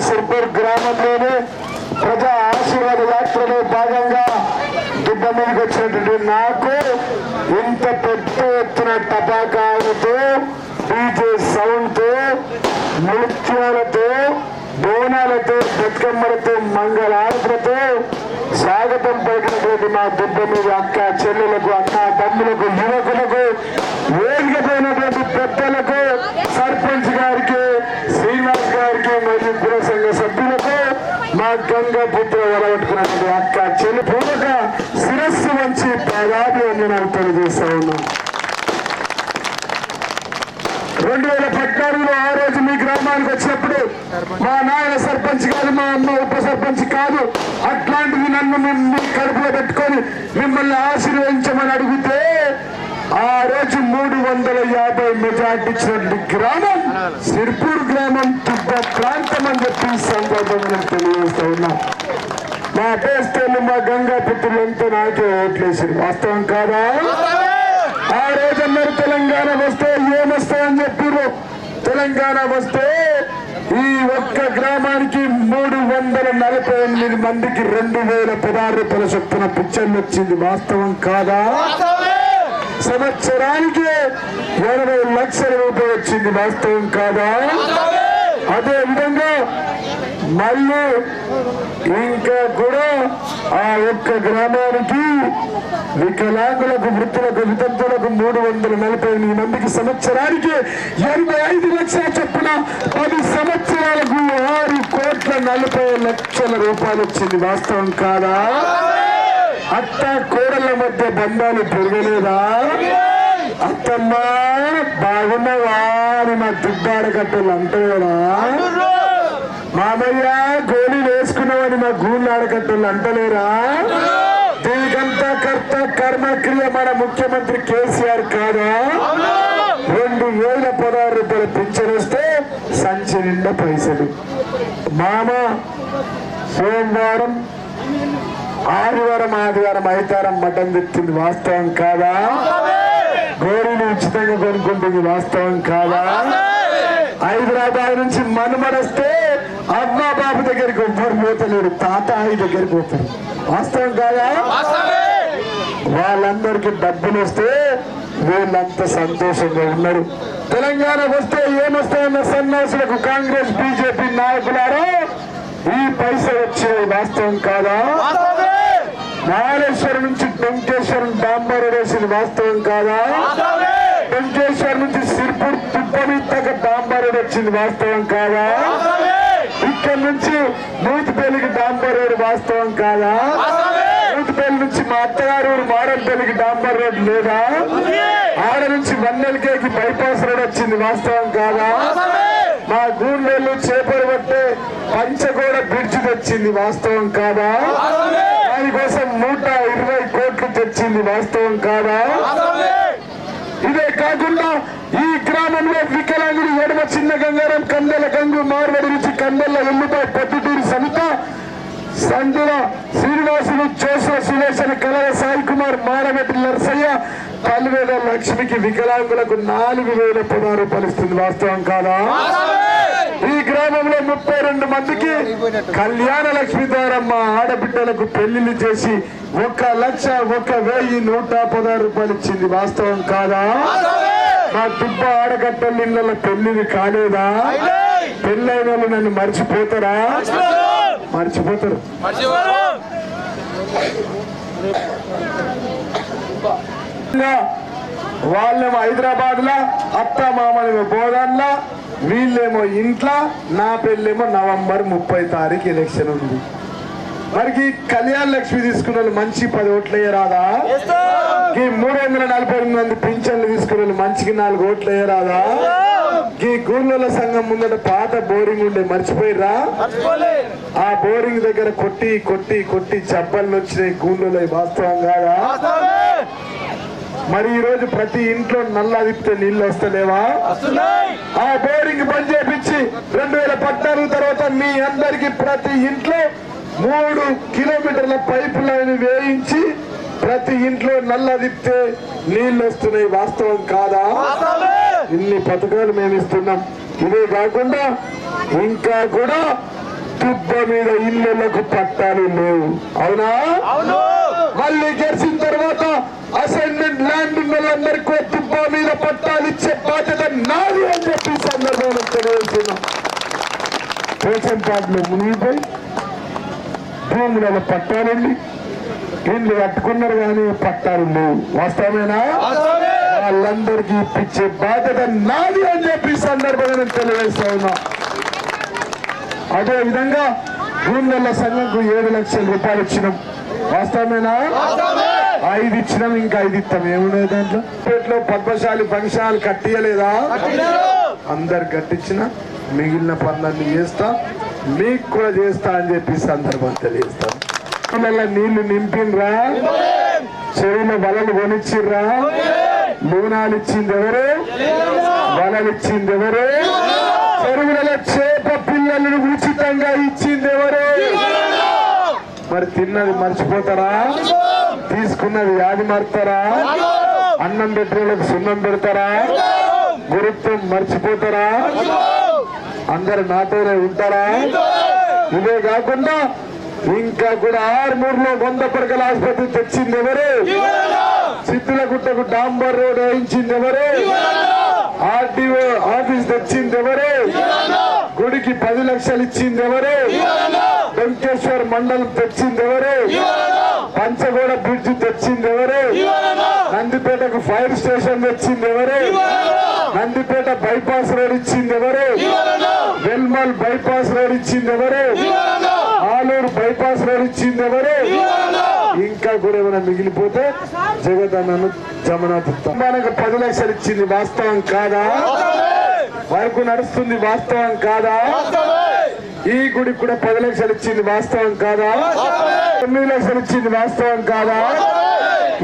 సిర్పూర్ గ్రామంలోనే ప్రజా ఆశీర్వాద యాత్రలో భాగంగా దుబ్బ మీదకి వచ్చినటువంటి నాకు ఇంత పెద్ద ఎత్తున టపాకాయలతో డీజే సౌండ్తో నృత్యాలతో బోనాలతో బతుకమ్మలతో మంగళారతులతో స్వాగతం పలికినటువంటి మా దుబ్బ మీద అక్క చెల్లెలకు అక్క తమ్ములకు యువకులకు వేదికపోయినటువంటి పెద్దలకు సర్పంచ్ గారికి శ్రీనివాస్ గారికి మరియు కుల సంఘ సభ్యులకు మా గంగా పుత్ర వలగొట్టుకున్నటువంటి అక్క చెల్లి పూర్వక శిరస్సు వంచి పాదాభి వందనాలు తెలియజేస్తా ఉన్నాం రెండు వేల పద్నాలుగులో ఆ రోజు మీ వచ్చినప్పుడు మా నాయన సర్పంచ్ కాదు మా అమ్మ ఉప సర్పంచ్ కాదు అట్లాంటిది నన్ను మేము కడుపులో పెట్టుకొని మిమ్మల్ని ఆశీర్వదించమని అడిగితే ఆ రోజు మూడు వందల యాభై మెజార్టీ ఇచ్చినటువంటి గ్రామం సిర్పూర్ గ్రామం తుబ్బ ప్రాంతం అని చెప్పి సందర్భంగా తెలియజేస్తా ఉన్నా మా అభ్యర్థులు మా గంగా పుత్రులంతా నాకే ఓట్లేసారు వాస్తవం కాదా? ఆ రోజన్నారు తెలంగాణ వస్తే ఏమొస్తాయని చెప్పారు తెలంగాణ వస్తే ఈ ఒక్క గ్రామానికి మూడు వందల నలభై ఎనిమిది మందికి రెండు వేల పదహారు రూపాయల చొప్పున పిచ్చర్లు వచ్చింది. వాస్తవం కాదా? సంవత్సరానికి ఎనభై లక్షల రూపాయలు వచ్చింది. వాస్తవం కాదా? అదే విధంగా మళ్ళీ ఇంకా కూడా ఆ ఒక్క గ్రామానికి వికలాంగులకు వృత్తులకు వితంతులకు మూడు వందల నలభై ఎనిమిది మందికి సంవత్సరానికి ఎనభై ఐదు లక్షల చొప్పున పది సంవత్సరాలకు ఆరు కోట్ల నలభై లక్షల రూపాయలు వచ్చింది. వాస్తవం కాదా? అత్త కోడల మధ్య బంధాలు పెరగలేదా? అత్తమ్మా బాగున్నావా అని మా దుబ్బాడ కట్టలు అంటారా మామయ్య గోళీలు వేసుకున్నావని మా గూళ్ళు ఆడకట్టలు అంటలేరా? దీనికంతా కర్త కర్మక్రియ మన ముఖ్యమంత్రి కేసీఆర్ కాదా? రెండు వేల పదహారు రూపాయల పింఛన్ వస్తే సంచి నిండా పైసలు. మామ సోమవారం ఆదివారం ఆదివారం ఐతారం మటన్ తెచ్చింది వాస్తవం కాదా? గోరీని ఉచితంగా కొనుక్కుంటుంది వాస్తవం కాదా? హైదరాబాద్ నుంచి మనుమడొస్తే అమ్మ బాబు దగ్గరికి ఎవ్వరు పోతలేరు తాతాయి దగ్గరికి పోతారు వాస్తవం కాదా? వాళ్ళందరికీ డబ్బులు వస్తే వీళ్ళంతా సంతోషంగా ఉన్నారు. తెలంగాణ వస్తే ఏమొస్తాయన్న సన్యాసులకు కాంగ్రెస్ బీజేపీ నాయకులారా ఈ పైసలు వచ్చేవి వాస్తవం కాదా? నాగేశ్వరం నుంచి టెంకేశ్వరం డాంబర్ వేసింది వాస్తవం కాదా? టెంకేశ్వరం నుంచి సిర్పూర్ తుప్పని తగ్గ డాంబర్ వచ్చింది వాస్తవం కాదా? ఇక్కడ నుంచి నూతిపల్లికి డాంబర్ రోడ్ వాస్తవం కాదా? నూతిపల్లి నుంచి మా అత్తగారు ఊరు మాడంపల్లికి డాంబర్ రోడ్ లేదా? ఆడ నుంచి వన్నెలకేకి బైపాస్ రోడ్ వచ్చింది వాస్తవం కాదా? మా గూండెళ్ళు చేపలు పట్టే పంచగోడ బ్రిడ్జ్ తెచ్చింది వాస్తవం కాదా? దానికోసం నూట ఇరవై కోట్లు తెచ్చింది వాస్తవం కాదా? ఇదే కాకుండా గ్రామంలో వికలాంగుడు ఎడమ చిన్న గంగారం కందెల గంగు మార్వడి నుంచి కందెల ఎల్లుపై పొద్దుటూరి సమిత సందుల శ్రీనివాసులు జోస సురేశన కలవ సాయి కుమార్ మారమెట్టి నర్సయ్య పల్వేల లక్ష్మికి వికలాంగులకు నాలుగు వేల పదహారు రూపాయలు వాస్తవం కాదా? ఈ గ్రామంలో ముప్పై రెండు మందికి కళ్యాణ లక్ష్మి ద్వారా మా ఆడబిడ్డలకు పెళ్ళిళ్ళు చేసి ఒక లక్ష ఒక వెయ్యి నూట పదహారు రూపాయలు ఇచ్చింది. వాస్తవం కాదా? మా దుబ్బ ఆడగట్టల ఇళ్ళ పెళ్ళిది కాలేదా? పెళ్ళైన వాళ్ళు నన్ను మర్చిపోతారా? మర్చిపోతారు. వాళ్ళేమో హైదరాబాద్ లా అత్త మామలేమో బోధన్లా వీళ్ళేమో ఇంట్లో నా పెళ్ళేమో నవంబర్ ముప్పై తారీఖు ఎలక్షన్ ఉంది. మరికి కళ్యాణ లక్ష్మి తీసుకున్న వాళ్ళు మంచి పది ఓట్లు ఈ మూడు వందల నలభై ఎనిమిది మంది పింఛన్లు తీసుకున్న వాళ్ళు మంచికి నాలుగు ఓట్లు వేయరాదా? ఈ గూళ్ళ సంఘం ముందట పాత బోరింగ్ ఉండే మర్చిపోయిరా ఆ బోరింగ్ దగ్గర కొట్టి కొట్టి కొట్టి చెప్పలు వచ్చినాయి గూళ్ళలో వాస్తవం కాదా? మరి ఈ రోజు ప్రతి ఇంట్లో నల్ల అదిపితే నీళ్ళు వస్తలేవా? ఆ బోరింగ్ బంద్ చేపించి రెండు వేల పద్నాలుగు తర్వాత మీ అందరికి ప్రతి ఇంట్లో మూడు కిలోమీటర్ల పైప్ లైన్ వేయించి ప్రతి ఇంట్లో నల్ల దిప్తే నీళ్ళు వస్తున్నాయి వాస్తవం కాదా? ఇన్ని పథకాలు మేము ఇస్తున్నాం. ఇదే కాకుండా ఇంకా కూడా తుబ్బ మీద ఇళ్ళకు పట్టాలు లేవు. అవునా? మళ్ళీ గెలిచిన తర్వాత అసైన్మెంట్ ల్యాండ్ ఉన్న వాళ్ళందరికీ తుబ్బ మీద పట్టాలు ఇచ్చే బాధ్యత నాది అని చెప్పి సందర్భంలో తెలియజేస్తున్నాం. పోషన్ పాటలు మునిగిపోయి భూములలో పట్టాలండి. ఇల్లు కట్టుకున్నారు కానీ పట్టాలు లేవు. వాస్తవమేనా? వాళ్ళందరికీ ఇప్పించే బాధ్యత నాది అని చెప్పి సందర్భంగా నేను తెలియజేస్తా ఉన్నా. అదే విధంగా భూముల సంఘంకు ఏడు లక్షల రూపాయలు ఇచ్చినాం. వాస్తవమేనా? ఐదు ఇచ్చినాం ఇంకా ఐదు ఇస్తాం ఏమున్నాయి దాంట్లో? పేట్లో పద్మశాలి ఫంక్షన్ కట్టియలేదా? అందరు కట్టించిన మిగిలిన పనులన్నీ చేస్తా. మీకు కూడా చేస్తా అని చెప్పి సందర్భం తెలియజేస్తాను చెరువులలో నీళ్ళు నింపినరా? చెరువులో వలలు కొనిచ్చిర్రా? లూనాలు ఇచ్చింది ఎవరు? వలలు ఇచ్చింది ఎవరు? చెరువులలో చేప పిల్లలను ఉచితంగా ఇచ్చింది ఎవరు? మరి తిన్నది మర్చిపోతారా? తీసుకున్నది యాది మారుతారా? అన్నం పెట్టినలకు సున్నం పెడతారా? గురుత్వం మర్చిపోతారా? అందరు నాతోనే ఉంటారా? ఇదే కాకుండా ఇంకా కూడా ఆరుమూరులో వంద పడకల ఆసుపత్రి తెచ్చింది ఎవరు? సిద్ధులగుట్టకు డాంబర్ రోడ్ వేయించింది ఎవరు? ఆర్టీఓ ఆఫీస్ తెచ్చింది ఎవరు? గుడికి పది లక్షలు ఇచ్చింది ఎవరు? వెంకటేశ్వర్ మండలం తెచ్చింది ఎవరు? పంచగోడ బ్రిడ్జ్ తెచ్చింది ఎవరు? నందిపేటకు ఫైర్ స్టేషన్ తెచ్చింది ఎవరు? నందిపేట బైపాస్ రోడ్ ఇచ్చింది ఎవరు? వెల్మల్ బైపాస్ రోడ్ ఇచ్చింది ఎవరు? ఆలూరు బైపాస్ రోడ్ ఇచ్చింది ఎవరు? ఇంకా కూడా ఏమైనా మిగిలిపోతే జగదన్నను జమనాథ్ మనకు పది లక్షలు ఇచ్చింది వాస్తవం కాదా? వరకు నడుస్తుంది వాస్తవం కాదా? ఈ గుడికి కూడా పది లక్షలు ఇచ్చింది వాస్తవం కాదా? తొమ్మిది లక్షలు ఇచ్చింది వాస్తవం కాదా?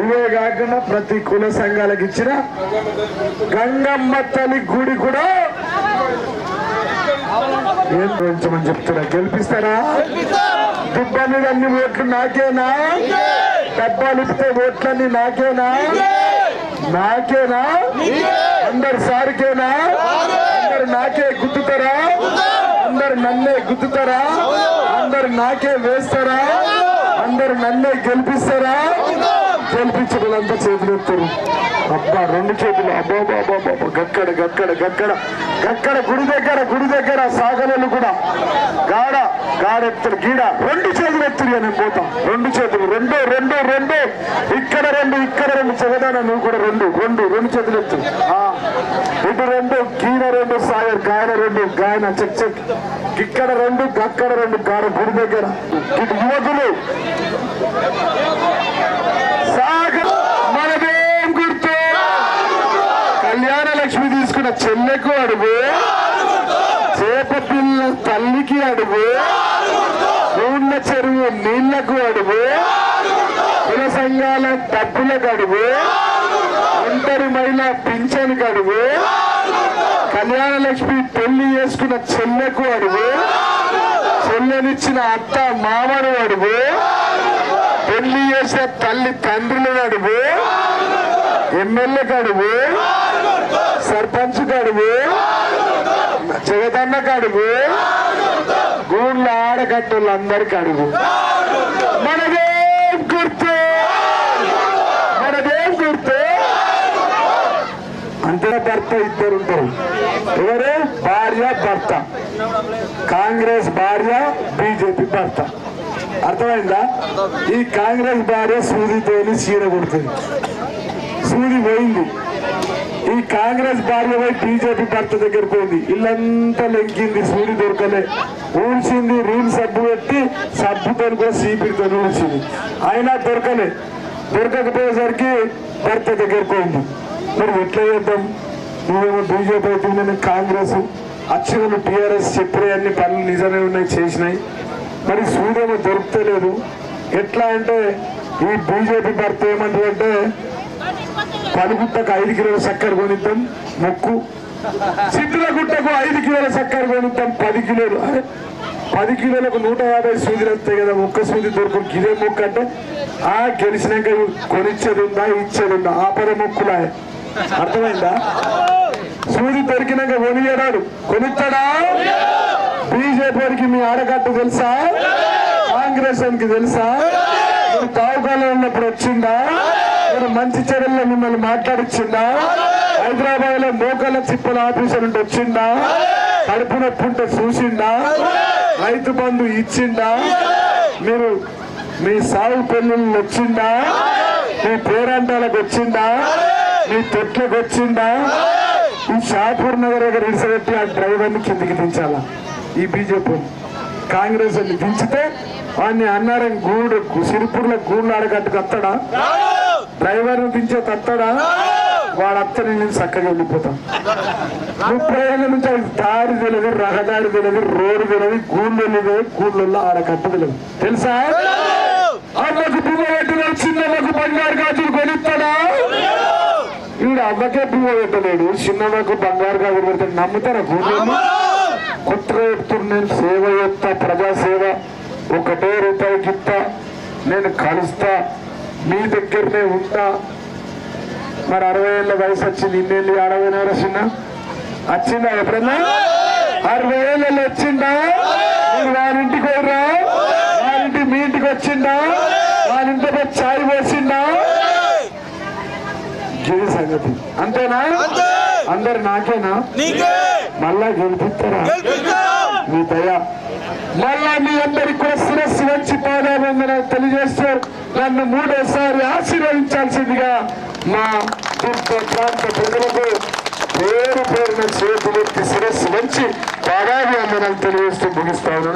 ఇవే కాకుండా ప్రతి కుల సంఘాలకు ఇచ్చిన గంగమ్మ తల్లి గుడి కూడా ఏం పెంచమని చెప్తున్నా? గెలిపిస్తారా? దుబ్బ అన్ని ఓట్లు నాకేనా? డబ్బాలు ఇస్తే ఓట్లన్నీ నాకేనా? నాకేనా? అందరు సారికేనా? అందరు నాకే గుద్దుతారా? అందరు నన్నే గుద్దుతారా? అందరు నాకే వేస్తారా? అందరు నన్నే గెలిపిస్తారా? గెలిపించే వాళ్ళంతా అబ్బా రెండు చేతులు. అబ్బా బాబా గక్కడ గక్కడ గక్కడ. గక్కడ గుడి దగ్గర గుడి దగ్గర సాగలలు కూడా. గాడ గాడెత్తడు గీడ. రెండు చేతులు ఎత్తుడు అని పోతాం. రెండు చేతులు. రెండు రెండు రెండు. ఇక్కడ రెండు ఇక్కడ రెండు. చెగదాన నువ్వు కూడా రెండు రెండు రెండు చేతులు ఎత్తు. ఆ, ఇటు రెండు గీన రెండు సాగర్ గాయన రెండు గాయన చెక్ చెక్. ఇక్కడ రెండు గక్కడ రెండు గాడ గుడి దగ్గర. ఇటు యువకులు సాగర్ మనదేం గుర్తు కళ్యాణ లక్ష్మి చెల్లెకు అడుగు. చేప పిల్ల తల్లికి అడుగు. ఊళ్ళ చెరువు నీళ్ళకు అడుగు. కుల సంఘాల డబ్బులకు అడుగు. ఒంటరి మహిళ పింఛన్కి అడుగు. కళ్యాణ లక్ష్మి పెళ్ళి చేసుకున్న చెల్లెకు అడుగు. చెల్లెనిచ్చిన అత్త మామను అడుగు. పెళ్ళి చేసిన తల్లి తండ్రులను అడుగు. ఎమ్మెల్యే కడుగు సర్పంచ్ కడుగు. జగదన్న కడుగు. గూళ్ళ ఆడగట్టులు అందరికి అడుగు మనదేం గుర్తు. మనదేం గుర్తు. అంతే భర్త ఇద్దరు ఉంటారు. ఎవరు? భార్య భర్త. కాంగ్రెస్ భార్య బీజేపీ భర్త. అర్థమైందా? ఈ కాంగ్రెస్ భార్య సూదితోని చీర కొడుతుంది. సూది పోయింది. ఈ కాంగ్రెస్ భార్యమై బీజేపీ భర్త దగ్గర పోయింది. ఇల్లంతా లెంకింది సూర్యు దొరకలే. ఊడ్చింది రీల్ సబ్బు పెట్టి సబ్బుతో కూడా సీపీతో ఊడ్చింది. అయినా దొరకలే. దొరకకపోయేసరికి భర్త దగ్గర పోయింది. మరి ఎట్లా చేద్దాం? నువ్వేమో బీజేపీ అయితే నేను కాంగ్రెస్ అచ్చగలు టీఆర్ఎస్ చెప్పే అన్ని పనులు నిజమే ఉన్నాయి చేసినాయి. మరి సూర్యమో దొరుకుతలేదు. ఎట్లా అంటే ఈ బీజేపీ భర్త ఏమంటారంటే పలుగుట్టకు ఐదు కిలోల చక్కెర కొనిద్దాం మొక్కు. సిద్ధుల గుట్టకు ఐదు కిలోల చక్కెర కొనిద్దాం పది కిలోలు. అరే పది కిలోలకు నూట యాభై సూదిలు వస్తాయి కదా ఒక్క సూది దొరుకుతుంది. ఇదే ముక్క అంటే ఆ గెలిచినాక కొనిచ్చేది ఉందా ఇచ్చేది ఉందా? ఆపద మొక్కులా అర్థమైందా? సూది దొరికినాక కొనియడాడు కొనిస్తాడా బీజేపీకి మీ ఆడకట్టు తెలుసా? కాంగ్రెస్ తెలుసా? తావుకాలం ఉన్నప్పుడు వచ్చిందా? మీరు మంచి చెడుల్లో మిమ్మల్ని మాట్లాడిచ్చిందా? హైదరాబాద్లో మోకాళ్ళ చిప్పల ఆఫీసర్ ఉంటే వచ్చిందా కడుపు నొప్పి ఉంటే చూసిందా? రైతు బంధు ఇచ్చిందా? మీరు మీ సాగు పెళ్ళిళ్ళు వచ్చిందా మీ పేరంటాలకు వచ్చిందా? మీ తొట్లకు వచ్చిందా? ఈ షాపూర్ నగర్ దగ్గర ఇడిసబెట్టి ఆ డ్రైవర్ని కిందికి దించాలా? ఈ బీజేపీ కాంగ్రెస్ అని దించితే వాడిని అన్నారని గూడు సిరిపూర్లో గూడు ఆడగట్టుకు అత్తడా డ్రైవర్ను పిలిచే తత్తడా? వాడు అత్తని నేను చక్కగా వెళ్ళిపోతాం ముప్పై ఏళ్ళ నుంచి దారి తెలియదు రహదారి తెలియదు రోడ్డు తెలియదు గూళ్ళు తెలియదు గూళ్ళల్లో ఆడ కట్ట తెలియదు. తెలుసా? అమ్మకు పువ్వు పెట్టిన చిన్నమ్మకు బంగారు గాజులు కొనిస్తాడా? ఈడు అమ్మకే పువ్వు పెట్టలేడు చిన్నమ్మకు బంగారు గాజులు పెడితే నమ్ముతారా గూళ్ళు కొత్త చెప్తున్నా నేను సేవ చేస్తా ప్రజాసేవ. ఒకటే రూపాయి చెప్తా నేను కలుస్తా. మీ దగ్గరనే ఉంటా. మరి అరవై ఏళ్ళ వయసు వచ్చింది ఇన్నేళ్ళు ఆడపోయినారా చిన్న వచ్చిందా ఎప్పుడన్నా? అరవై ఏళ్ళు వచ్చిందా? మీరు వారింటికి పోయిరా వారింటి మీ ఇంటికి వచ్చిందా? వారింటి పోయి చాయ్ పోసిందా? ఇది సంగతి. అంతేనా? అందరు నాకేనా? నీకే. మళ్ళా గెలిపిస్తారా? గెలిపిస్తాం. మీ దయ. మళ్ళా మీ అందరికి కూడా శిరస్సు వచ్చి పాదాబంధన తెలియజేస్తూ నన్ను మూడోసారి ఆశీర్వదించాల్సిందిగా మా దుర్గ ప్రాంత ప్రజలకు పేరు పేరున చేతులెత్తి శిరస్సు వంచి పాదాభివందనాలు తెలియజేస్తూ ముగిస్తాను.